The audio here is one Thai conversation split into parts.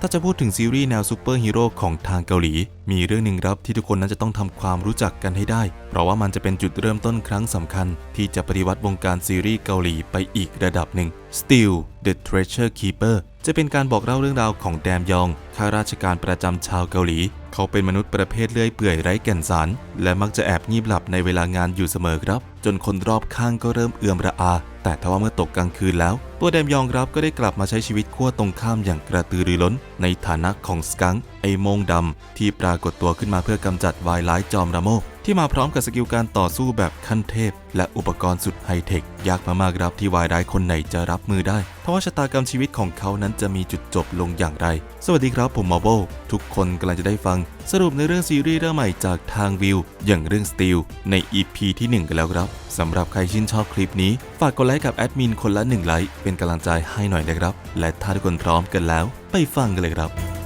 ถ้าจะพูดถึงซีรีส์แนวซูเปอร์ฮีโร่ของทางเกาหลี มีเรื่องหนึ่งครับที่ทุกคนนั้นจะต้องทำความรู้จักกันให้ได้ เพราะว่ามันจะเป็นจุดเริ่มต้นครั้งสำคัญ ที่จะปฏิวัติวงการซีรีส์เกาหลีไปอีกระดับหนึ่ง Steel the Treasure Keeper จะเป็นการบอกเล่าเรื่องราวของแดมยอง ข้าราชการประจำชาวเกาหลี เขาเป็นมนุษย์ประเภทเลื่อยเปื่อยไร้แก่นสาร และมักจะแอบงีบหลับในเวลางานอยู่เสมอครับ จนคนรอบข้างก็เริ่มเอื่อมระอา แต่ทว่าเมื่อตกกลางคืนแล้ว ตัวแดมยองรับก็ได้กลับมาใช้ชีวิตขั้วตรงข้ามอย่างกระตือรือร้น ในฐานะของสกังค์ไอโมงดำ ที่ปรากฏตัวขึ้นมาเพื่อกำจัดวายร้ายจอมระโมกที่มาพร้อมกับสกิลการต่อสู้แบบขั้นเทพ และอุปกรณ์สุดไฮเทค ยากมากๆครับที่วายร้ายคนไหนจะรับมือได้ทว่าชะตากรรมชีวิตของเขานั้นจะมีจุดจบลงอย่างไร สวัสดีครับผมมาโบทุกคนกำลังจะได้ฟัง สรุปในเรื่องซีรีส์เรื่องใหม่จากทางวิว อย่างเรื่อง Steel ใน EP ที่ 1 กันแล้วครับสำหรับใครชื่นชอบคลิปนี้ ฝากกดไลค์กับแอดมินคนละ1ไลค์เป็นกำลังใจให้หน่อยนะครับ และถ้าทุกคนพร้อมกันแล้ว ไปฟังกันเลยครับ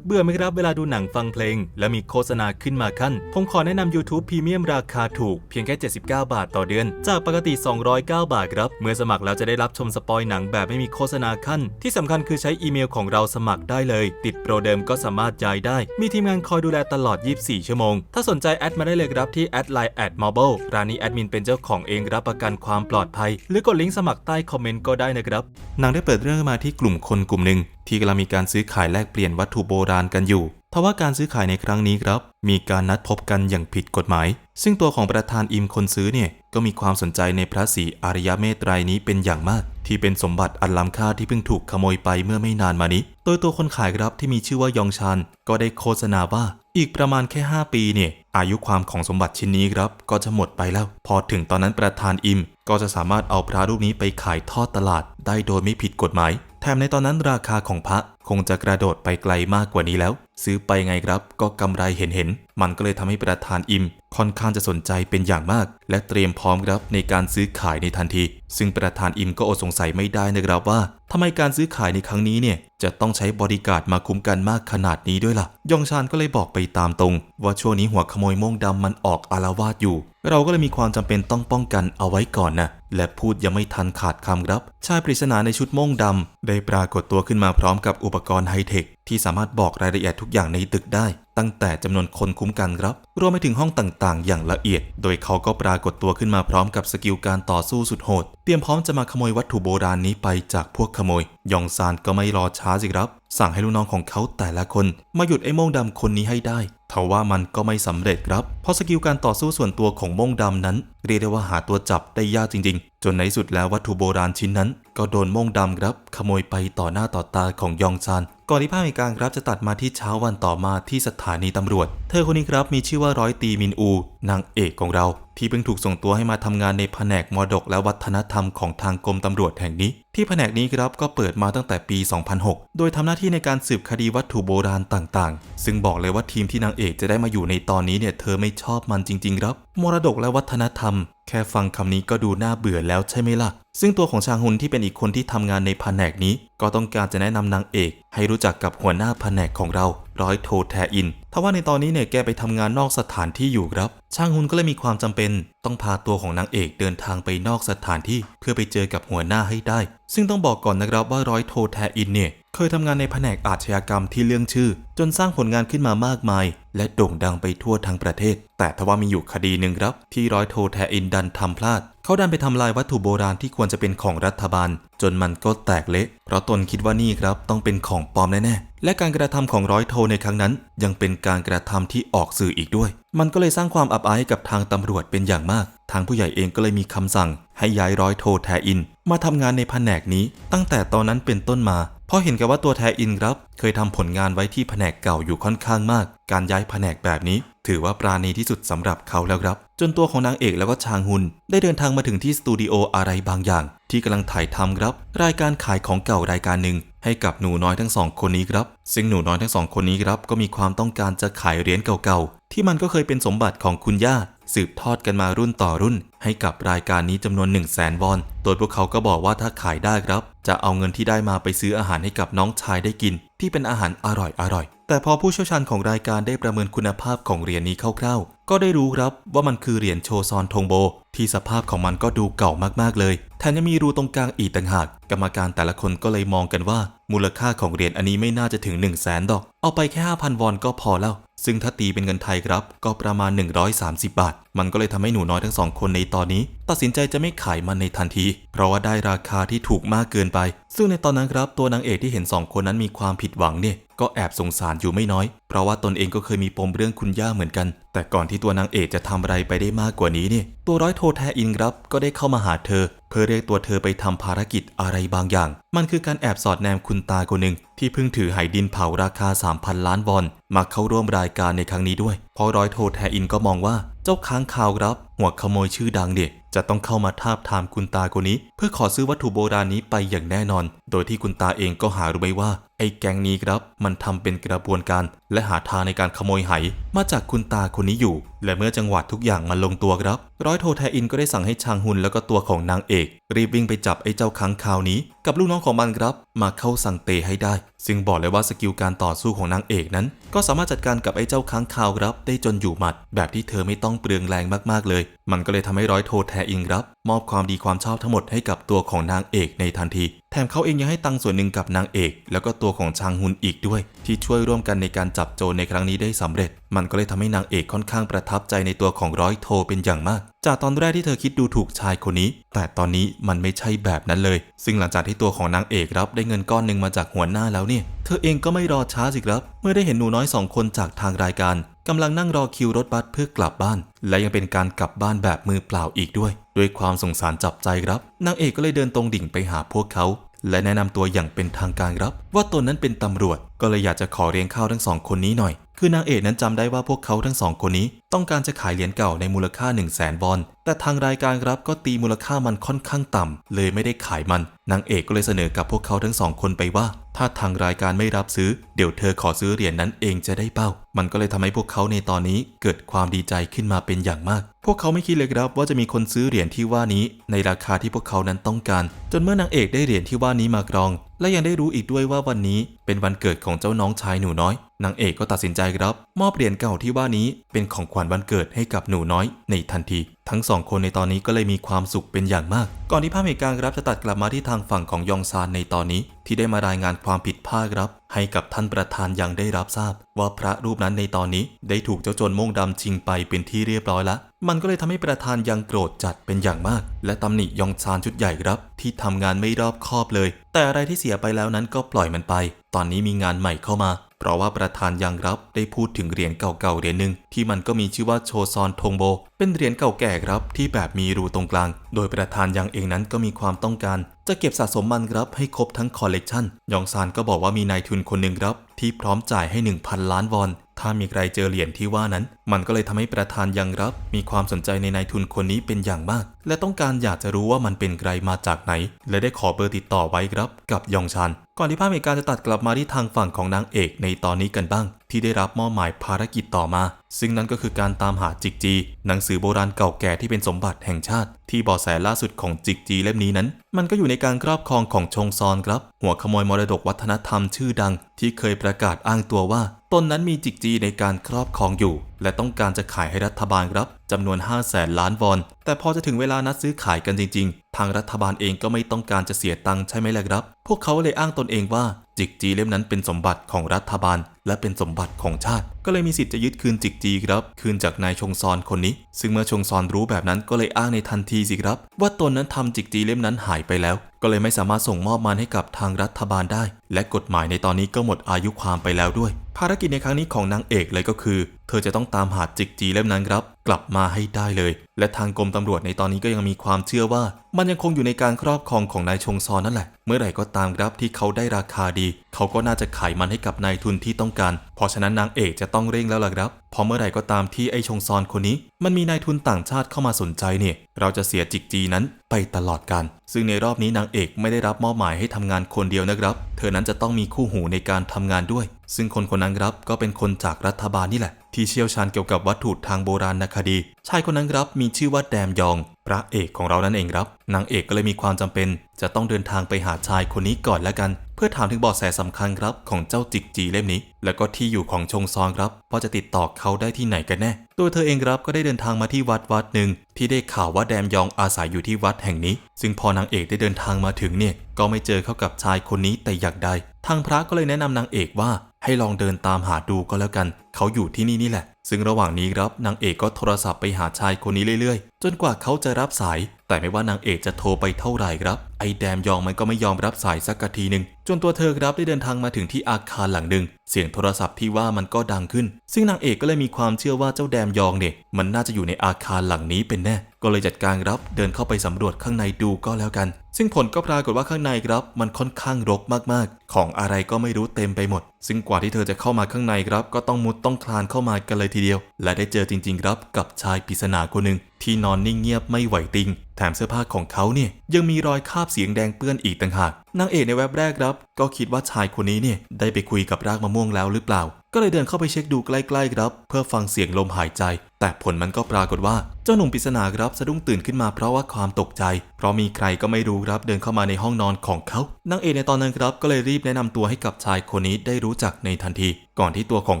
เบื่อไหมครับเวลาดูหนังฟังเพลง แล้วมีโฆษณาขึ้นมาขั้น ผมขอแนะนำ YouTube Premium ราคาถูกเพียงแค่ 79 บาทต่อเดือน จากปกติ 209 บาทครับ เมื่อสมัครแล้วจะได้รับชมสปอยหนังแบบไม่มีโฆษณาขั้น ที่สำคัญคือใช้อีเมลของเราสมัครได้เลย ติดโปรเดิมก็สามารถย้ายได้ มีทีมงานคอยดูแลตลอด 24 ชั่วโมง ถ้าสนใจแอดมาได้เลยครับที่แอดไลน์แอดมาเบลร้านนี้แอดมินเป็นเจ้าของเองรับประกันความปลอดภัย หรือกดลิงก์สมัครใต้คอมเมนต์ก็ได้นะครับหนังได้เปิดเรื่องมาที่กลุ่มคนกลุ่มหนึ่ง ที่กำลังมีการซื้อขายแลกเปลี่ยนวัตถุโบราณกันอยู่ทว่าการซื้อขายในครั้งนี้ครับ มีการนัดพบกันอย่างผิดกฎหมาย ซึ่งตัวของประธานอิมคนซื้อเนี่ยก็มีความสนใจในพระศรีอริยเมตไตรนี้เป็นอย่างมาก ที่เป็นสมบัติอันล้ำค่าที่เพิ่งถูกขโมยไปเมื่อไม่นานมานี้ โดยตัวคนขายครับที่มีชื่อว่ายองชานก็ได้โฆษณาว่า อีกประมาณแค่ 5 ปีเนี่ยอายุความของสมบัติชิ้นนี้ครับก็จะหมดไปแล้ว พอถึงตอนนั้นประธานอิมก็จะสามารถเอาพระรูปนี้ไปขายทอดตลาดได้โดยไม่ผิดกฎหมาย ถมในตอนนั้นราคาของพระคงจะกระโดดไปไกลมากกว่านี้แล้ว ซื้อไปไงครับ ก็กำไรเห็นเห็นๆมันก็เลยทำให้ประธานอิม ค่อนข้างจะสนใจเป็นอย่างมาก และเตรียมพร้อมครับในการซื้อขายในทันที ซึ่งประธานอิมก็อดสงสัยไม่ได้นะครับว่าทำไมการซื้อขายในครั้งนี้เนี่ย จะต้องใช้บริการดมาคุ้มกันมากขนาดนี้ด้วยล่ะ ยองชานก็เลยบอกไปตามตรง ว่าช่วงนี้หัวขโมยโม่งดำมันออกอารวาสอยู่ เราก็เลยมีความจำเป็นต้องป้องกันเอาไว้ก่อนนะ และพูดยังไม่ทันขาดคำครับ ชายปริศนาในชุดโม่งดำได้ปรากฏตัวขึ้นมาพร้อมกับอุปกรณ์ไฮเทคที่สามารถบอกรายละเอียดทุกอย่างในตึกได้ ตั้งแต่จำนวนคนคุ้มกันครับ รวมไปถึงห้องต่างๆ อย่างละเอียด โดยเขาก็ปรากฏตัวขึ้นมาพร้อมกับสกิลการต่อสู้สุดโหด เตรียมพร้อมจะมาขโมยวัตถุโบราณนี้ไปจากพวกขโมย ยองซานก็ไม่รอช้าสิครับ สั่งให้ลูกน้องของเขาแต่ละคน มาหยุดไอ้โม่งดำคนนี้ให้ได้ทว่ามันก็ไม่สำเร็จครับ เพราะสกิลการต่อสู้ส่วนตัวของโม่งดำนั้น เรียกได้ว่าหาตัวจับได้ยากจริง ๆ จนในสุดแล้ววัตถุโบราณชิ้นนั้น ก็โดนโม่งดำครับ ขโมยไปต่อหน้าต่อตาของยองซานก่อนที่ภาพเหตุการณ์ครับจะตัดมาที่เช้าวันต่อมาที่สถานีตำรวจ เธอคนนี้ครับมีชื่อว่าร้อยตีมินอู นางเอกของเราที่เพิ่งถูกส่งตัวให้มาทำงานในแผนกมรดกและวัฒนธรรมของทางกรมตำรวจแห่งนี้ ที่แผนกนี้ครับก็เปิดมาตั้งแต่ปี 2006 โดยทำหน้าที่ในการสืบคดีวัตถุโบราณต่างๆ ซึ่งบอกเลยว่าทีมที่นางเอกจะได้มาอยู่ในตอนนี้เนี่ยเธอไม่ชอบมันจริงๆครับ มรดกและวัฒนธรรม แค่ฟังคำนี้ก็ดูน่าเบื่อแล้วใช่ไหมล่ะ ซึ่งตัวของชางฮุนที่เป็นอีกคนที่ทำงานในแผนกนี้ ก็ต้องการจะแนะนำนางเอก ให้รู้จักกับหัวหน้าแผนกของเรา ร้อยโทแทอิน ทว่าในตอนนี้เนี่ยแกไปทำงานนอกสถานที่อยู่ครับ ช่างฮุนก็เลยมีความจำเป็น ต้องพาตัวของนางเอกเดินทางไปนอกสถานที่เพื่อไปเจอกับหัวหน้าให้ได้ ซึ่งต้องบอกก่อนนะครับว่าร้อยโทแทอินเนี่ยเคยทำงานในแผนกอาชญากรรมที่เรื่องชื่อ จนสร้างผลงานขึ้นมามากมาย และโด่งดังไปทั่วทั้งประเทศ แต่ทว่ามีอยู่คดีหนึ่งครับ ที่ร้อยโทแทอินดันทำพลาด เขาดันไปทำลายวัตถุโบราณที่ควรจะเป็นของรัฐบาล จนมันก็แตกเละ เพราะตนคิดว่านี่ครับต้องเป็นของปลอมแน่ๆ และการกระทำของร้อยโทในครั้งนั้น ยังเป็นการกระทำที่ออกสื่ออีกด้วย มันก็เลยสร้างความอับอายกับทางตำรวจเป็นอย่างมาก ทางผู้ใหญ่เองก็เลยมีคำสั่ง ให้ย้ายร้อยโทแทอิน มาทำงานในแผนกนี้ ตั้งแต่ตอนนั้นเป็นต้นมา เพราะเห็นกับว่าตัวแทอินครับ เคยทำผลงานไว้ที่แผนกเก่าอยู่ค่อนข้างมาก การย้ายแผนกแบบนี้ ถือว่าปราณีที่สุดสำหรับเขาแล้วครับ จนตัวของนางเอกแล้วก็ชางฮุน ได้เดินทางมาถึงที่สตูดิโออะไรบางอย่าง ที่กำลังถ่ายทำครับ รายการขายของเก่ารายการหนึ่งให้กับหนูน้อยทั้งสองคนนี้ครับ ซึ่งหนูน้อยทั้งสองคนนี้ครับก็มีความต้องการจะขายเหรียญเก่าๆที่มันก็เคยเป็นสมบัติของคุณย่า สืบทอดกันมารุ่นต่อรุ่น ให้กับรายการนี้จำนวน 1 0 0 0 0แสนวอน โดยพวกเขาก็บอกว่าถ้าขายได้ครับ จะเอาเงินที่ได้มาไปซื้ออาหารให้กับน้องชายได้กิน ที่เป็นอาหารอร่อยอร่อยๆแต่พอผู้เชี่ยวชาญของรายการได้ประเมินคุณภาพของเหรียญนี้คร่าวๆ ก็ได้รู้ครับว่ามันคือเหรียญโชซอนทงโบ ที่สภาพของมันก็ดูเก่ามากๆเลย แถมยังมีรูตรงกลางอีกต่างหาก กรรมการแต่ละคนก็เลยมองกันว่า มูลค่าของเหรียญอันนี้ไม่น่าจะถึง 1 0 0 0 0แสนดอก เอาไปแค่5,000วอนก็พอแล้ว ซึ่งถ้าตีเป็นเงินไทยครับ ก็ประมาณ 130 บาท มันก็เลยทำให้หนูน้อยทั้งสองคนในตอนนี้ ตัดสินใจจะไม่ขายมันในทันที เพราะว่าได้ราคาที่ถูกมากเกินไป ซึ่งในตอนนั้นครับตัวนางเอกที่เห็นสองคนนั้นมีความผิดหวังเนี่ยก็แอบสงสารอยู่ไม่น้อย เพราะว่าตนเองก็เคยมีปมเรื่องคุณย่าเหมือนกัน แต่ก่อนที่ตัวนางเอกจะทำอะไรไปได้มากกว่านี้เนี่ยตัวร้อยโทแทอินครับก็ได้เข้ามาหาเธอ เพื่อเรียกตัวเธอไปทำภารกิจอะไรบางอย่าง มันคือการแอบสอดแนมคุณตาคนหนึ่ง ที่เพิ่งถือไหดินเผาราคา 3,000 ล้านวอน มาเข้าร่วมรายการในครั้งนี้ด้วยเพราะร้อยโทแทอินก็มองว่าเจ้าค้างคาวรับ หัวขโมยชื่อดังเด็จะต้องเข้ามาทาบทามคุณตาคนนี้ เพื่อขอซื้อวัตถุโบราณนี้ไปอย่างแน่นอน โดยที่คุณตาเองก็หารู้ไหมว่าไอ้แก๊งนี้ครับ มันทำเป็นกระบวนการ และหาทางในการขโมยไห มาจากคุณตาคนนี้อยู่ และเมื่อจังหวัดทุกอย่างมันลงตัวครับ ร้อยโทแทอินก็ได้สั่งให้ชางฮุนแล้วก็ตัวของนางเอก รีบวิ่งไปจับไอ้เจ้าค้างคาวนี้ กับลูกน้องของมันครับ มาเข้าสั่งเตให้ได้ ซึ่งบอกเลยว่าสกิลการต่อสู้ของนางเอกนั้น ก็สามารถจัดการกับไอ้เจ้าค้างคาวครับ ได้จนอยู่หมัด แบบที่เธอไม่ต้องเปลืองแรงมากๆเลย มันก็เลยทำให้ร้อยโทแทอินครับ มอบความดีความชอบทั้งหมดให้กับตัวของนางเอกในทันที แถมเขาเองยังให้ตังส่วนหนึ่งกับนางเอก แล้วก็ตัวของชางฮุนอีกด้วย ที่ช่วยร่วมกันในการจับโจรในครั้งนี้ได้สำเร็จมันก็เลยทำให้นางเอกค่อนข้างประทับใจในตัวของร้อยโทเป็นอย่างมาก จากตอนแรกที่เธอคิดดูถูกชายคนนี้ แต่ตอนนี้มันไม่ใช่แบบนั้นเลย ซึ่งหลังจากที่ตัวของนางเอกรับได้เงินก้อนหนึ่งมาจากหัวหน้าแล้วเนี่ย เธอเองก็ไม่รอช้าสิครับ เมื่อได้เห็นหนูน้อยสองคนจากทางรายการกำลังนั่งรอคิวรถบัสเพื่อกลับบ้าน และยังเป็นการกลับบ้านแบบมือเปล่าอีกด้วย ด้วยความสงสารจับใจครับ นางเอกก็เลยเดินตรงดิ่งไปหาพวกเขา และแนะนำตัวอย่างเป็นทางการครับ ว่าตนนั้นเป็นตำรวจก็เลยอยากจะขอเรียงข้าวทั้งสองคนนี้หน่อย คือนางเอกนั้นจำได้ว่าพวกเขาทั้งสองคนนี้ ต้องการจะขายเหรียญเก่าในมูลค่า 1 0 0 0 0แสนบอลแต่ทางรายการรับก็ตีมูลค่ามันค่อนข้างต่ำเลยไม่ได้ขายมัน นางเอกก็เลยเสนอกับพวกเขาทั้งสองคนไปว่า ถ้าทางรายการไม่รับซื้อ เดี๋ยวเธอขอซื้อเหรียญนนั้นเองจะได้เป้า มันก็เลยทำให้พวกเขาในตอนนี้เกิดความดีใจขึ้นมาเป็นอย่างมาก พวกเขาไม่คิดเลยครับว่าจะมีคนซื้อเหรียญที่ว่านี้ในราคาที่พวกเขานั้นต้องการ จนเมื่อนางเอกได้เหรียญที่ว่านี้มากรอง และยังได้รู้อีกด้วยว่าวันนี้เป็นวันเกิดของเจ้าน้องชายหนูน้อย นางเอกก็ตัดสินใจครับ มอบเหรียญเก่าที่ว่านี้เป็นของขวัญวันเกิดให้กับหนูน้อยในทันที ทั้งสองคนในตอนนี้ก็เลยมีความสุขเป็นอย่างมาก ก่อนที่ภาพเหตุการณ์ครับจะตัดกลับมาที่ทางฝั่งของยองซานในตอนนี้ ที่ได้มารายงานความผิดพลาดครับให้กับท่านประธานยังได้รับทราบ ว่าพระรูปนั้นในตอนนี้ได้ถูกเจ้าโจรโม่งดำชิงไปเป็นที่เรียบร้อยแล้วมันก็เลยทำให้ประธานยังโกรธจัดเป็นอย่างมาก และตำหนิยองซานชุดใหญ่ครับ ที่ทำงานไม่รอบคอบเลย แต่อะไรที่เสียไปแล้วนั้นก็ปล่อยมันไป ตอนนี้มีงานใหม่เข้ามา เพราะว่าประธานยังรับได้พูดถึงเหรียญเก่าๆเหรียญหนึ่งที่มันก็มีชื่อว่าโชซอนทงโบ เป็นเหรียญเก่าแก่ครับที่แบบมีรูตรงกลาง โดยประธานยังเองนั้นก็มีความต้องการ จะเก็บสะสมมันครับให้ครบทั้งคอลเลกชันยองซานก็บอกว่ามีนายทุนคนหนึ่งครับที่พร้อมจ่ายให้ 1,000 ล้านวอน ถ้ามีใครเจอเหรียญที่ว่านั้น มันก็เลยทำให้ประธานยังรับ มีความสนใจในนายทุนคนนี้เป็นอย่างมาก และต้องการอยากจะรู้ว่ามันเป็นใครมาจากไหน และได้ขอเบอร์ติดต่อไว้ครับกับยองชัน ก่อนที่ภาพเหตุการณ์จะตัดกลับมาที่ทางฝั่งของนางเอกในตอนนี้กันบ้าง ที่ได้รับมอบหมายภารกิจต่อมา ซึ่งนั่นก็คือการตามหาจิกจี หนังสือโบราณเก่าแก่ที่เป็นสมบัติแห่งชาติ ที่บาะแสล่าสุดของจิกจีเล่มนี้นั้น มันก็อยู่ในการครอบครองของชงซอนครับ หัวขโมยมรดกวัฒนธรรมชื่อดัง ที่เคยประกาศอ้างตัวว่า ตนนั้นมีจิกจีในการครอบครองอยู่และต้องการจะขายให้รัฐบาลรับจำนวน 5 0 0แสนล้านวอน แต่พอจะถึงเวลานัดซื้อขายกันจริง ๆ ทางรัฐบาลเองก็ไม่ต้องการจะเสียตังค์ใช่ไหมล่ะครับ พวกเขาเลยอ้างตนเองว่าจิกจีเล่มนั้นเป็นสมบัติของรัฐบาล และเป็นสมบัติของชาติ ก็เลยมีสิทธิ์จะยึดคืนจิกจีครับ คืนจากนายชงซอนคนนี้ ซึ่งเมื่อชงซอนรู้แบบนั้นก็เลยอ้างในทันทีสิครับ ว่าตนนั้นทำจิกจีเล่มนั้นหายไปแล้ว ก็เลยไม่สามารถส่งมอบมันให้กับทางรัฐบาลได้ และกฎหมายในตอนนี้ก็หมดอายุความไปแล้วด้วย ภารกิจในครั้งนี้ของนางเอกเลยก็คือ เธอจะต้องตามหาจิกจีเล่มนั้นครับ กลับมาให้ได้เลย และทางกรมตำรวจในตอนนี้ก็ยังมีความเชื่อว่า มันยังคงอยู่ในการครอบครองของนายชงซอนนั่นแหละ เมื่อไหร่ก็ตามครับที่เขาได้ราคาดี เขาก็น่าจะขายมันให้กับนายทุนที่ต้องการเพราะฉะนั้นนางเอกจะต้องเร่งแล้วล่ะครับเพราะเมื่อไหร่ก็ตามที่ไอชงซอนคนนี้ มันมีนายทุนต่างชาติเข้ามาสนใจเนี่ย เราจะเสียจิกจีนั้นไปตลอดกัน ซึ่งในรอบนี้นางเอกไม่ได้รับมอบหมายให้ทำงานคนเดียวนะครับ เธอนั้นจะต้องมีคู่หูในการทำงานด้วย ซึ่งคนคนนั้นครับก็เป็นคนจากรัฐบาลนี่แหละ ที่เชี่ยวชาญเกี่ยวกับวัตถุทางโบราณคดี ชายคนนั้นครับมีชื่อว่าแดมยอง พระเอกของเรานั่นเองครับนางเอกก็เลยมีความจำเป็น จะต้องเดินทางไปหาชายคนนี้ก่อนแล้วกัน เพื่อถามถึงเบาะแสสำคัญครับของเจ้าจิกจีเล่มนี้ แล้วก็ที่อยู่ของชงซองครับว่าจะติดต่อเขาได้ที่ไหนกันแน่ ตัวเธอเองครับก็ได้เดินทางมาที่วัดวัดหนึ่งที่ได้ข่าวว่าแดมยองอาศัยอยู่ที่วัดแห่งนี้ ซึ่งพอนางเอกได้เดินทางมาถึงเนี่ยก็ไม่เจอเข้ากับชายคนนี้แต่อย่างใดทางพระก็เลยแนะนำนางเอกว่าให้ลองเดินตามหาดูก็แล้วกัน เขาอยู่ที่นี่นี่แหละ ซึ่งระหว่างนี้ครับนางเอกก็โทรศัพท์ไปหาชายคนนี้เรื่อยๆ จนกว่าเขาจะรับสาย แต่ไม่ว่านางเอกจะโทรไปเท่าไหร่ครับ ไอ้แดมยองมันก็ไม่ยอมรับสายสักทีหนึ่งจนตัวเธอครับได้เดินทางมาถึงที่อาคารหลังหนึ่งเสียงโทรศัพท์ที่ว่ามันก็ดังขึ้น ซึ่งนางเอกก็เลยมีความเชื่อว่าเจ้าแดมยองเนี่ยมันน่าจะอยู่ในอาคารหลังนี้เป็นแน่ ก็เลยจัดการรับเดินเข้าไปสำรวจข้างในดูก็แล้วกัน ซึ่งผลก็ปรากฏว่าข้างในครับ มันค่อนข้างรกมากๆ ของอะไรก็ไม่รู้เต็มไปหมด ซึ่งกว่าที่เธอจะเข้ามาข้างในครับ ก็ต้องมุดต้องคลานเข้ามากันเลยทีเดียว และได้เจอจริงๆครับกับชายปริศนาคนหนึ่งที่นอนนิ่งเงียบไม่ไหวติง แถมเสื้อผ้าของเขาเนี่ยยังมีรอยคราบเสียงแดงเปื้อนอีกต่างหาก นางเอกในแว็บแรกครับ ก็คิดว่าชายคนนี้เนี่ยได้ไปคุยกับรากมะม่วงแล้วหรือเปล่า ก็เลยเดินเข้าไปเช็คดูใกล้ๆครับ เพื่อฟังเสียงลมหายใจ แต่ผลมันก็ปรากฏว่าเจ้าหนุ่มปริศนาครับสะดุ้งตื่นขึ้นมาเพราะว่าความตกใจ เพราะมีใครก็ไม่รู้ครับเดินเข้ามาในห้องนอนของเขานางเอกในตอนนั้นครับก็เลยรีบแนะนำตัวให้กับชายคนนี้ได้รู้จักในทันที ก่อนที่ตัวของ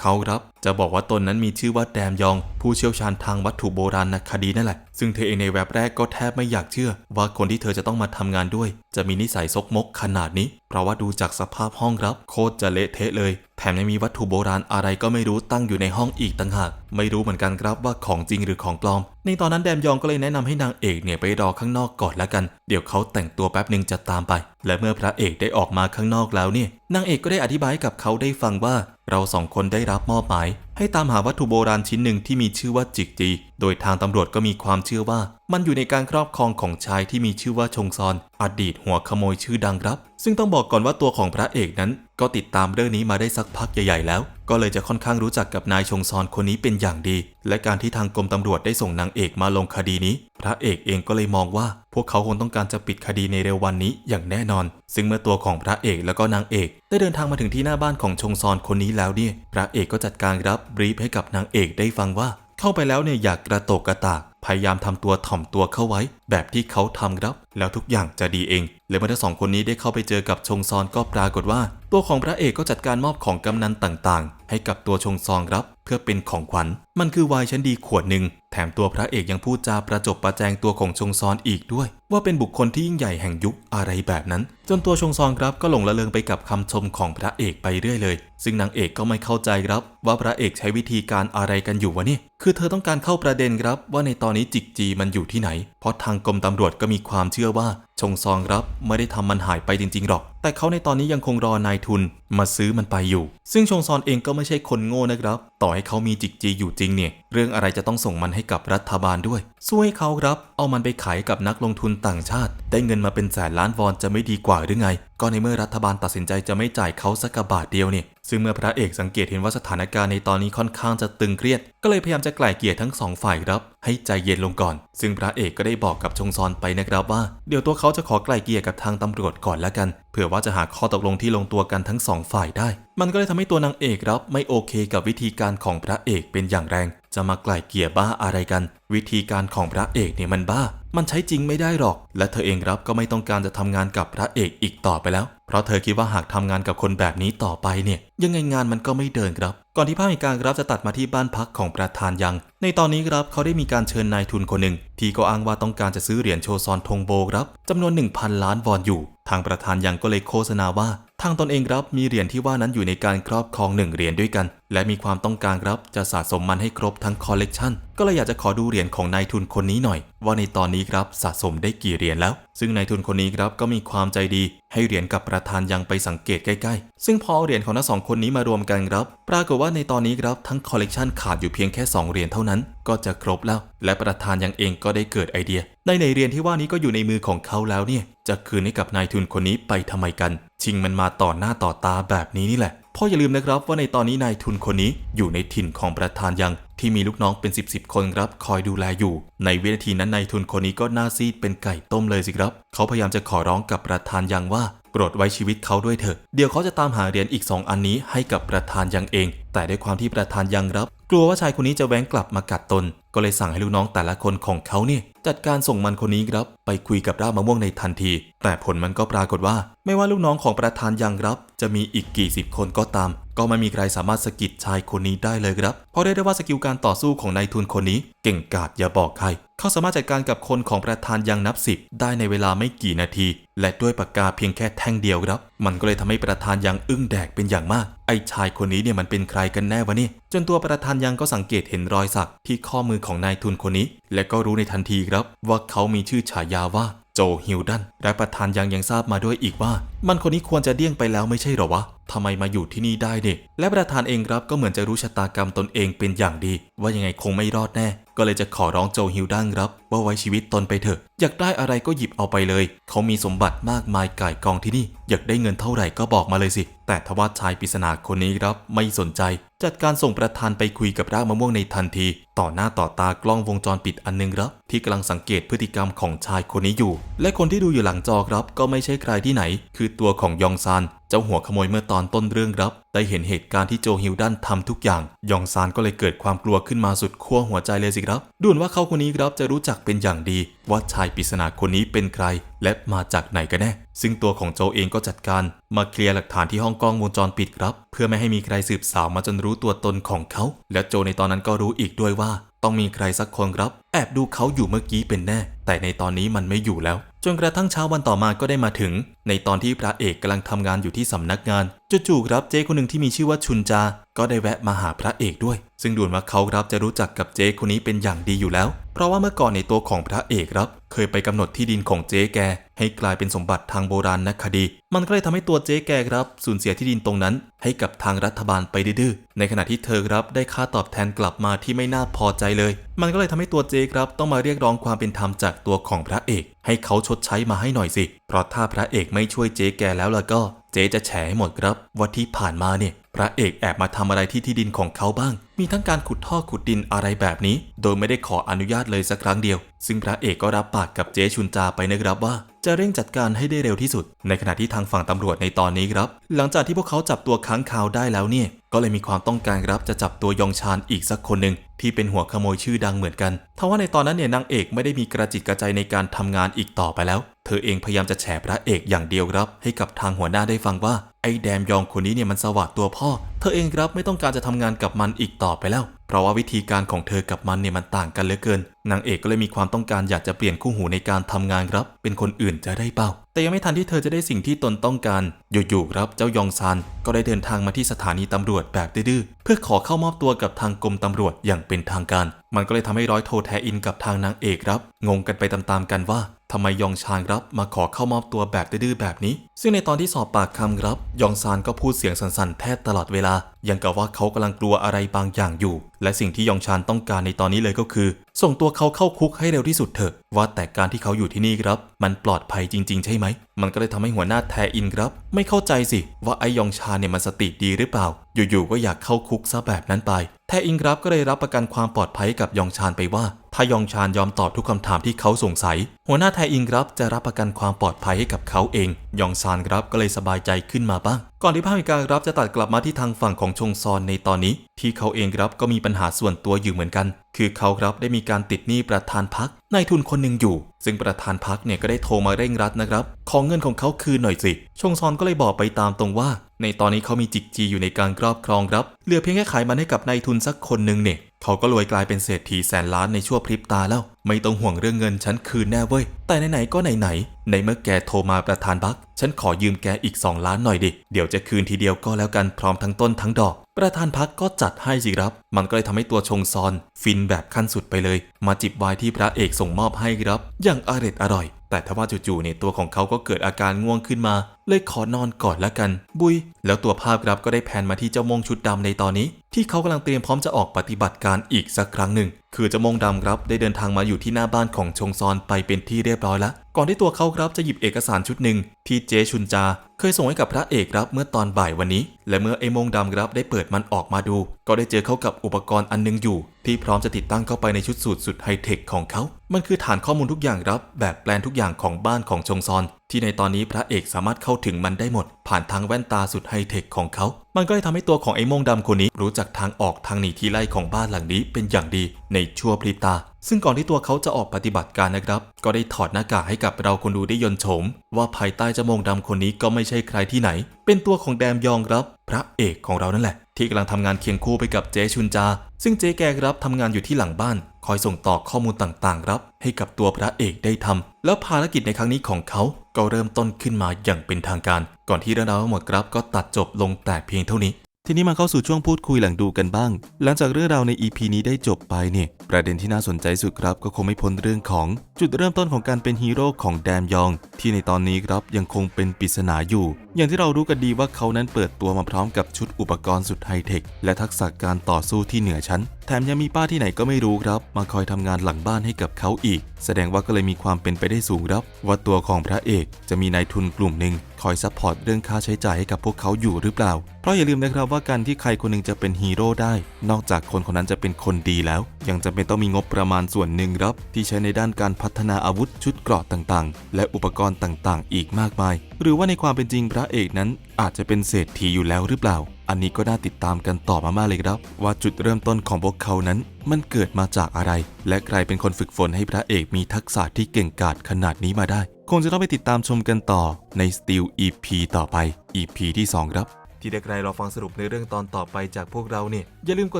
เขาครับ จะบอกว่าตนนั้นมีชื่อว่าแดมยอง ผู้เชี่ยวชาญทางวัตถุโบราณคดีนั่นแหละซึ่งเธอเองในแว็บแรกก็แทบไม่อยากเชื่อ ว่าคนที่เธอจะต้องมาทำงานด้วย จะมีนิสัยซกมกขนาดนี้ เพราะว่าดูจากสภาพห้องครับ โคตรจะเละเทะเลย แถมยังมีวัตถุโบราณอะไรก็ไม่รู้ตั้งอยู่ในห้องอีกต่างหาก ไม่รู้เหมือนกันครับว่าของจริงหรือของปลอม ในตอนนั้นแดมยองก็เลยแนะนำให้นางเอกเนี่ยไปรอข้างนอกก่อนแล้วกัน เดี๋ยวเขาแต่งตัวแป๊บหนึ่งจะตามไป และเมื่อพระเอกได้ออกมาข้างนอกแล้วเนี่ย นางเอกก็ได้อธิบายกับเขาได้ฟังว่า เราสองคนได้รับมอบหมาย ให้ตามหาวัตถุโบราณชิ้นหนึ่งที่มีชื่อว่าจิกจี โดยทางตำรวจก็มีความเชื่อว่า มันอยู่ในการครอบครองของชายที่มีชื่อว่าชงซอน อดีตหัวขโมยชื่อดังครับซึ่งต้องบอกก่อนว่าตัวของพระเอกนั้น ก็ติดตามเรื่องนี้มาได้สักพักใหญ่ๆแล้ว ก็เลยจะค่อนข้างรู้จักกับนายชงซอนคนนี้เป็นอย่างดี และการที่ทางกรมตำรวจได้ส่งนางเอกมาลงคดีนี้ พระเอกเองก็เลยมองว่า พวกเขาคงต้องการจะปิดคดีในเร็ววันนี้อย่างแน่นอน ซึ่งเมื่อตัวของพระเอกแล้วก็นางเอก ได้เดินทางมาถึงที่หน้าบ้านของชงซอนคนนี้แล้วเนี่ย พระเอกก็จัดการรับบรีฟให้กับนางเอกได้ฟังว่า เข้าไปแล้วเนี่ยอยากกระโตกกระตาก พยายามทำตัวถ่อมตัวเข้าไว้ แบบที่เขาทำครับ แล้วทุกอย่างจะดีเองและเมื่อทั้งสองคนนี้ได้เข้าไปเจอกับชงซอนก็ปรากฏว่า ตัวของพระเอกก็จัดการมอบของกำนันต่างๆ ให้กับตัวชงซอนครับ เพื่อเป็นของขวัญ มันคือไวน์ชั้นดีขวดหนึ่ง แถมตัวพระเอกยังพูดจาประจบประแจงตัวของชงซอนอีกด้วย ว่าเป็นบุคคลที่ยิ่งใหญ่แห่งยุคอะไรแบบนั้น จนตัวชงซอนครับก็หลงละเลงไปกับคำชมของพระเอกไปเรื่อยเลย ซึ่งนางเอกก็ไม่เข้าใจครับ ว่าพระเอกใช้วิธีการอะไรกันอยู่วะเนี่ยคือเธอต้องการเข้าประเด็นครับว่าในตอนนี้จิกจีมันอยู่ที่ไหน เพราะทางกรมตำรวจก็มีความเชื่อว่าชงซองครับไม่ได้ทำมันหายไปจริงๆหรอก แต่เขาในตอนนี้ยังคงรอนายทุนมาซื้อมันไปอยู่ ซึ่งชงซอนเองก็ไม่ใช่คนโง่นะครับ ต่อให้เขามีจิกจีอยู่จริงเนี่ยเรื่องอะไรจะต้องส่งมันให้กับรัฐบาลด้วยช่วยเขาครับ เอามันไปขายกับนักลงทุนต่างชาติ ได้เงินมาเป็นแสนล้านวอนจะไม่ดีกว่าหรือไงก็ในเมื่อรัฐบาลตัดสินใจจะไม่จ่ายเขาสักบาทเดียวเนี่ย ซึ่งเมื่อพระเอกสังเกตเห็นว่าสถานการณ์ในตอนนี้ค่อนข้างจะตึงเครียด ก็เลยพยายามจะไกล่เกลี่ยทั้งสองฝ่ายครับ ให้ใจเย็นลงก่อน ซึ่งพระเอกก็ได้บอกกับชงซอนไปนะครับว่า เดี๋ยวตัวเขาจะขอไกล่เกลี่ยกับทางตำรวจก่อนแล้วกัน เผื่อว่าจะหาข้อตกลงที่ลงตัวกันทั้งสองฝ่ายได้ มันก็เลยทำให้ตัวนางเอกครับ ไม่โอเคกับวิธีการของพระเอกเป็นอย่างแรง จะมาไกล่เกลี่ยบ้าอะไรกัน วิธีการของพระเอกเนี่ยมันบ้า มันใช้จริงไม่ได้หรอก และเธอเองครับก็ไม่ต้องการจะทำงานกับพระเอกอีกต่อไปแล้ว เพราะเธอคิดว่าหากทำงานกับคนแบบนี้ต่อไปเนี่ย ยังไงงานมันก็ไม่เดินครับ ก่อนที่ภาพเหตุการณ์ครับจะตัดมาที่บ้านพักของประธานยังในตอนนี้ครับเขาได้มีการเชิญนายทุนคนหนึ่ง ที่ก็อ้างว่าต้องการจะซื้อเหรียญโชซอนทงโบครับจำนวน 1,000 ล้านวอนอยู่ ทางประธานยังก็เลยโฆษณาว่า ทางตนเองครับมีเหรียญที่ว่านั้นอยู่ในการครอบครองหนึ่งเหรียญด้วยกัน และมีความต้องการครับจะสะสมมันให้ครบทั้งคอลเลกชันก็เลยอยากจะขอดูเหรียญของนายทุนคนนี้หน่อย ว่าในตอนนี้ครับสะสมได้กี่เหรียญแล้ว ซึ่งนายทุนคนนี้ครับก็มีความใจดี ให้เหรียญกับประธานยังไปสังเกตใกล้ๆ ซึ่งพอเหรียญของทั้งสองคนนี้มารวมกันครับ ปรากฏว่าในตอนนี้ครับทั้งคอลเลกชันขาดอยู่เพียงแค่2เหรียญเท่านั้นก็จะครบแล้ว และประธานยังเองก็ได้เกิดไอเดีย ในในเรียญที่ว่านี้ก็อยู่ในมือของเขาแล้วเนี่ย จะคืนให้กับนายทุนคนนี้ไปทำไมกัน ชิงมันมาต่อหน้าต่อตาแบบนี้นี่แหละพราะอย่าลืมนะครับว่าในตอนนี้นายทุนคนนี้อยู่ในถิ่นของประธานยังที่มีลูกน้องเป็น 10บสคนครับคอยดูแลอยู่ ในวินาทีนั้นนายทุนคนนี้ก็หน้าซีดเป็นไก่ต้มเลยสิครับ เขาพยายามจะขอร้องกับประธานยังว่า ปรดไว้ชีวิตเขาด้วยเถอะ เดี๋ยวเขาจะตามหาเหรียญอีก 2 อันนี้ให้กับประธานยังเอง แต่ด้วยความที่ประธานยังรับ กลัวว่าชายคนนี้จะแว้งกลับมากัดตน ก็เลยสั่งให้ลูกน้องแต่ละคนของเขาเนี่ยจัดการส่งมันคนนี้ครับ ไปคุยกับรามะม่วงในทันที แต่ผลมันก็ปรากฏว่า ไม่ว่าลูกน้องของประธานยังรับ จะมีอีกกี่สิบคนก็ตาม ก็ไม่มีใครสามารถสะกิดชายคนนี้ได้เลยครับ เพราะได้ได้ว่าสกิลการต่อสู้ของนายทุนคนนี้ เก่งกาจอย่าบอกใคร เขาสามารถจัดการกับคนของประธานยังนับสิบได้ในเวลาไม่กี่นาที และด้วยปากกาเพียงแค่แท่งเดียวครับ มันก็เลยทำให้ประธานยังอึ้งแดกเป็นอย่างมาก ไอ้ชายคนนี้เนี่ยมันเป็นใครกันแน่วะเนี่ยจนตัวประธานยังก็สังเกตเห็นรอยสักที่ข้อมือของนายทุนคนนี้ และก็รู้ในทันทีครับ ว่าเขามีชื่อฉายาว่า โจฮิลดันและประธานยังยังทราบมาด้วยอีกว่า มันคนนี้ควรจะเดี้ยงไปแล้วไม่ใช่หรอวะทำไมมาอยู่ที่นี่ได้เด็กและประธานเองครับก็เหมือนจะรู้ชะตากรรมตนเองเป็นอย่างดี ว่ายังไงคงไม่รอดแน่ ก็เลยจะขอร้องโจฮิลดันครับ ว่าไว้ชีวิตตนไปเถอะ อยากได้อะไรก็หยิบเอาไปเลย เขามีสมบัติมากมายก่ายกองที่นี่ อยากได้เงินเท่าไหร่ก็บอกมาเลยสิ แต่ทว่าชายปริศนาคนนี้ครับไม่สนใจ จัดการส่งประธานไปคุยกับรากมะม่วงในทันที ต่อหน้าต่อตากล้องวงจรปิดอันหนึงครับ ที่กำลังสังเกตพฤติกรรมของชายคนนี้อยู่ และคนที่ดูอยู่หลังจอครับ ก็ไม่ใช่ใครที่ไหน คือตัวของยองซานเจ้าหัวขโมยเมื่อตอนต้นเรื่องครับ ได้เห็นเหตุการณ์ที่โจฮิลดันทำทุกอย่าง ยองซานก็เลยเกิดความกลัวขึ้นมาสุดขั้วหัวใจเลยสิครับดูเหมือนว่าเขาคนนี้ครับจะรู้จักเป็นอย่างดี ว่าชายปริศนาคนนี้เป็นใคร และมาจากไหนกันแน่ ซึ่งตัวของโจเองก็จัดการ มาเคลียร์หลักฐานที่ห้องกล้องวงจรปิดครับ เพื่อไม่ให้มีใครสืบสาวมาจนรู้ตัวตนของเขา และโจในตอนนั้นก็รู้อีกด้วยว่า ต้องมีใครสักคนครับ แอบดูเขาอยู่เมื่อกี้เป็นแน่ แต่ในตอนนี้มันไม่อยู่แล้ว จนกระทั่งเช้าวันต่อมาก็ได้มาถึง ในตอนที่พระเอกกำลังทำงานอยู่ที่สำนักงานจู่ๆครับเจ๊คนหนึ่งที่มีชื่อว่าชุนจา ก็ได้แวะมาหาพระเอกด้วย ซึ่งดูเหมือนว่าเขาครับจะรู้จักกับเจ๊คนนี้เป็นอย่างดีอยู่แล้ว เพราะว่าเมื่อก่อนในตัวของพระเอกครับ เคยไปกำหนดที่ดินของเจ๊แก ให้กลายเป็นสมบัติทางโบราณนคดี มันก็เลยทำให้ตัวเจ๊แกครับสูญเสียที่ดินตรงนั้น ให้กับทางรัฐบาลไปดื้อๆในขณะที่เธอครับได้ค่าตอบแทนกลับมาที่ไม่น่าพอใจเลย มันก็เลยทำให้ตัวเจครับต้องมาเรียกร้องความเป็นธรรมจากตัวของพระเอก ให้เขาชดใช้มาให้หน่อยสิ เพราะถ้าพระเอกไม่ช่วยเจแกแล้วล่ะก็เจจะแฉให้หมดครับว่าที่ผ่านมาเนี่ยพระเอกแอบมาทำอะไรที่ที่ดินของเขาบ้าง มีทั้งการขุดท่อขุดดินอะไรแบบนี้ โดยไม่ได้ขออนุญาตเลยสักครั้งเดียว ซึ่งพระเอกก็รับปากกับเจชุนจาไปนะครับว่า จะเร่งจัดการให้ได้เร็วที่สุด ในขณะที่ทางฝั่งตำรวจในตอนนี้ครับ หลังจากที่พวกเขาจับตัวค้างคาวได้แล้วเนี่ย ก็เลยมีความต้องการครับจะจับตัวยองชานอีกสักคนหนึ่งที่เป็นหัวขโมยชื่อดังเหมือนกันทว่าในตอนนั้นเนี่ยนางเอกไม่ได้มีกระจิตกระใจในการทำงานอีกต่อไปแล้ว เธอเองพยายามจะแฉพระเอกอย่างเดียวครับ ให้กับทางหัวหน้าได้ฟังว่าไอ้แดมยองคนนี้เนี่ยมันสวัสดตัวพ่อ เธอเองครับไม่ต้องการจะทำงานกับมันอีกต่อไปแล้ว เพราะว่าวิธีการของเธอกับมันเนี่ยมันต่างกันเหลือเกิน นางเอกก็เลยมีความต้องการอยากจะเปลี่ยนคู่หูในการทำงานครับ เป็นคนอื่นจะได้เปล่าแต่ยังไม่ทันที่เธอจะได้สิ่งที่ตนต้องการ อยู่ๆครับเจ้ายองซานก็ได้เดินทางมาที่สถานีตำรวจแบบดื้อเพื่อขอเข้ามอบตัวกับทางกรมตำรวจอย่างเป็นทางการ มันก็เลยทำให้ร้อยโทแทอินกับทางนางเอกครับ งงกันไปตามๆกันว่า ทำไมยองชานครับมาขอเข้ามอบตัวแบบดื้อแบบนี้ ซึ่งในตอนที่สอบปากคำครับ ยองซานก็พูดเสียงสั่นๆแทบตลอดเวลา ยังกับว่าเขากำลังกลัวอะไรบางอย่างอยู่ และสิ่งที่ยองชานต้องการในตอนนี้เลยก็คือ ส่งตัวเขาเข้าคุกให้เร็วที่สุดเถอะ ว่าแต่การที่เขาอยู่ที่นี่ครับ มันปลอดภัยจริง ๆ ใช่ไหม มันก็เลยทำให้หัวหน้าแทอินครับ ไม่เข้าใจสิว่าไอยองชานเนี่ยมันสติดีหรือเปล่า อยู่ๆก็อยากเข้าคุกซะแบบนั้นไป แทอินครับก็เลยรับประกันความปลอดภัยกับยองชานไปว่า ถ้ายองชานยอมตอบทุกคำถามที่เขาสงสัย หัวหน้าแทอินครับจะรับประกันความปลอดภัยให้กับเขาเอง ยองซานครับก็เลยสบายใจขึ้นมาบ้าง ก่อนที่ภาพเหตุการณ์ครับจะตัดกลับมาที่ทางฝั่งของชงซอนในตอนนี้ ที่เขาเองครับก็มีปัญหาส่วนตัวอยู่เหมือนกัน คือเขาครับได้มีการติดหนี้ประธานพักนายทุนคนหนึ่งอยู่ ซึ่งประธานพักเนี่ยก็ได้โทรมาเร่งรัดนะครับ ขอเงินของเขาคืนหน่อยสิ ชงซอนก็เลยบอกไปตามตรงว่า ในตอนนี้เขามีจิกจีอยู่ในการครอบครองครับ เหลือเพียงแค่ขายมันให้กับนายทุนสักคนหนึ่งเนี่ย เขาก็รวยกลายเป็นเศรษฐีแสนล้านในชั่วพริบตาแล้ว ไม่ต้องห่วงเรื่องเงินฉันคืนแน่เว้ย แต่ไหนๆก็ไหนๆในเมื่อแกโทรมาประธานบัก ฉันขอยืมแกอีก 2 ล้านหน่อยดิ เดี๋ยวจะคืนทีเดียวก็แล้วกันพร้อมทั้งต้นทั้งดอก ประธานพักก็จัดให้สิครับ มันก็เลยทำให้ตัวชงซอน ฟินแบบขั้นสุดไปเลย มาจิบไวน์ที่พระเอกส่งมอบให้ครับ อย่างอร็ดอร่อย แต่ถ้าว่าจู่ๆเนี่ยตัวของเขาก็เกิดอาการง่วงขึ้นมา เลยขอนอนก่อนละกัน บุย แล้วตัวภาพครับก็ได้แพนมาที่เจ้ามงชุดดำในตอนนี้ ที่เขากำลังเตรียมพร้อมจะออกปฏิบัติการอีกสักครั้งหนึ่ง คือเจ้ามงดำครับได้เดินทางมาอยู่ที่หน้าบ้านของชงซอนไปเป็นที่เรียบร้อยแล้ว ก่อนที่ตัวเขาครับจะหยิบเอกสารชุดหนึ่งที่เจชุนจา เคยส่งให้กับพระเอกครับเมื่อตอนบ่ายวันนี้ และเมื่อไอ้โมงดำครับได้เปิดมันออกมาดู ก็ได้เจอเข้ากับอุปกรณ์อันหนึงอยู่ ที่พร้อมจะติดตั้งเข้าไปในชุดสูตรสุดไฮเทคของเขา มันคือฐานข้อมูลทุกอย่างครับแบบแปลนทุกอย่างของบ้านของชงซอน ที่ในตอนนี้พระเอกสามารถเข้าถึงมันได้หมด ผ่านทางแว่นตาสุดไฮเทคของเขา มันก็เลยทำให้ตัวของไอ้มงดำคนนี้ รู้จักทางออกทางหนีที่ไล่ของบ้านหลังนี้เป็นอย่างดีในชั่วพริบตา ซึ่งก่อนที่ตัวเขาจะออกปฏิบัติการนะครับ ก็ได้ถอดหน้ากากให้กับเราคนดูได้ยนโฉม ว่าภายใต้เจ้ามงดำคนนี้ก็ไม่ใช่ใครที่ไหน เป็นตัวของแดมยองครับ พระเอกของเรานั่นแหละ ที่กำลังทำงานเคียงคู่ไปกับเจ๊ชุนจา ซึ่งเจ๊แกครับทำงานอยู่ที่หลังบ้าน คอยส่งต่อข้อมูลต่างๆ รับ ให้กับตัวพระเอกได้ทำแล้วภารกิจในครั้งนี้ของเขาก็เริ่มต้นขึ้นมาอย่างเป็นทางการ ก่อนที่เรื่องราวทั้งหมดครับ ก็ตัดจบลงแต่เพียงเท่านี้ ทีนี้มาเข้าสู่ช่วงพูดคุยหลังดูกันบ้าง หลังจากเรื่องราวใน EP นี้ได้จบไปเนี่ยประเด็นที่น่าสนใจสุดครับ ก็คงไม่พ้นเรื่องของจุดเริ่มต้นของการเป็นฮีโร่ของแดมยอง ที่ในตอนนี้ครับยังคงเป็นปริศนาอยู่ อย่างที่เรารู้กันดีว่าเขานั้นเปิดตัวมาพร้อมกับชุดอุปกรณ์สุดไฮเทคและทักษะการต่อสู้ที่เหนือชั้น แถมยังมีป้าที่ไหนก็ไม่รู้ครับ มาคอยทำงานหลังบ้านให้กับเขาอีก แสดงว่าก็เลยมีความเป็นไปได้สูงครับ ว่าตัวของพระเอกจะมีนายทุนกลุ่มหนึ่งคอยซัพพอร์ตเรื่องค่าใช้จ่ายให้กับพวกเขาอยู่หรือเปล่า เพราะอย่าลืมนะครับว่าการที่ใครคนหนึงจะเป็นฮีโร่ได้ นอกจากคนคนนั้นจะเป็นคนดีแล้ว ยังจำเป็นต้องมีงบประมาณส่วนหนึ่งครับ ที่ใช้ในด้านการพัฒนาอาวุธชุดเกราะต่างๆ และอุปกรณ์ต่างๆ อีกมากมาย หรือว่าในความเป็นจริงพระเอกนั้นอาจจะเป็นเศรษฐีอยู่แล้วหรือเปล่า อันนี้ก็น่าติดตามกันต่อมามากเลยครับ ว่าจุดเริ่มต้นของพวกเขานั้น มันเกิดมาจากอะไร และใครเป็นคนฝึกฝนให้พระเอกมีทักษะที่เก่งกาจขนาดนี้มาได้ คงจะต้องไปติดตามชมกันต่อใน Steel EP ต่อไป EP ที่ 2 ครับ ที่ได้ใครรอฟังสรุปในเรื่องตอนต่อไปจากพวกเราเนี่ย อย่าลืมก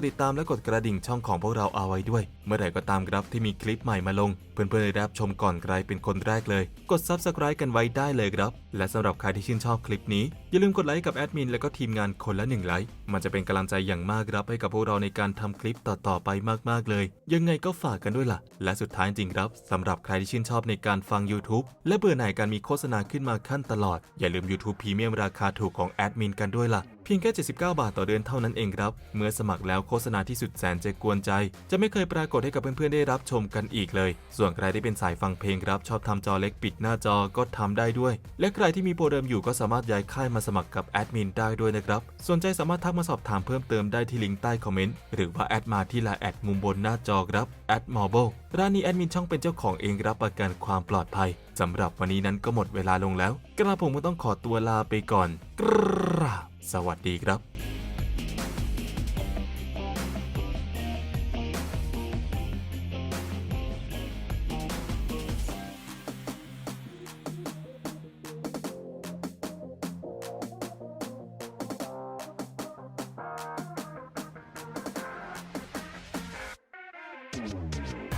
ดติดตามและกดกระดิ่งช่องของพวกเราเอาไว้ด้วย เมื่อไหร่ก็ตามครับที่มีคลิปใหม่มาลง เพื่อนๆได้รับชมก่อนใครเป็นคนแรกเลย กด Subscribe กันไว้ได้เลยครับ และสำหรับใครที่ชื่นชอบคลิปนี้ อย่าลืมกดไลค์กับแอดมินและก็ทีมงานคนละหนึ่งไลค์มันจะเป็นกำลังใจอย่างมากครับให้กับพวกเราในการทำคลิปต่อๆไปมากๆเลย ยังไงก็ฝากกันด้วยล่ะ และสุดท้ายจริงครับสำหรับใครที่ชื่นชอบในการฟัง YouTube และเบื่อหน่ายการมีโฆษณาขึ้นมาขั้นตลอดอย่าลืม YouTube พรีเมียมราคาถูกของแอดมินกันด้วยล่ะ 시간 เพียงแค่ 79 บาทต่อเดือนเท่านั้นเองครับ เมื่อสมัครแล้วโฆษณาที่สุดแสนจะกวนใจ จะไม่เคยปรากฏให้กับเพื่อนๆได้รับชมกันอีกเลย ส่วนใครที่เป็นสายฟังเพลงครับ ชอบทำจอเล็กปิดหน้าจอก็ทำได้ด้วย และใครที่มีโปรเดิมอยู่ก็สามารถย้ายค่ายมาสมัครกับแอดมินได้ด้วยนะครับ สนใจสามารถทักมาสอบถามเพิ่มเติมได้ที่ลิงก์ใต้คอมเมนต์หรือว่าแอดมาที่ไลน์แอดมุมบนหน้าจอครับแอดมอ b ร้านนี้แอดมินช่องเป็นเจ้าของเองรับประกันความปลอดภัยสำหรับวันนี้นั้นก็หมดเวลาลงแล้ว กระผมก็ต้องขอตัวลาไปก่อนกราบสวัสดีดีครับ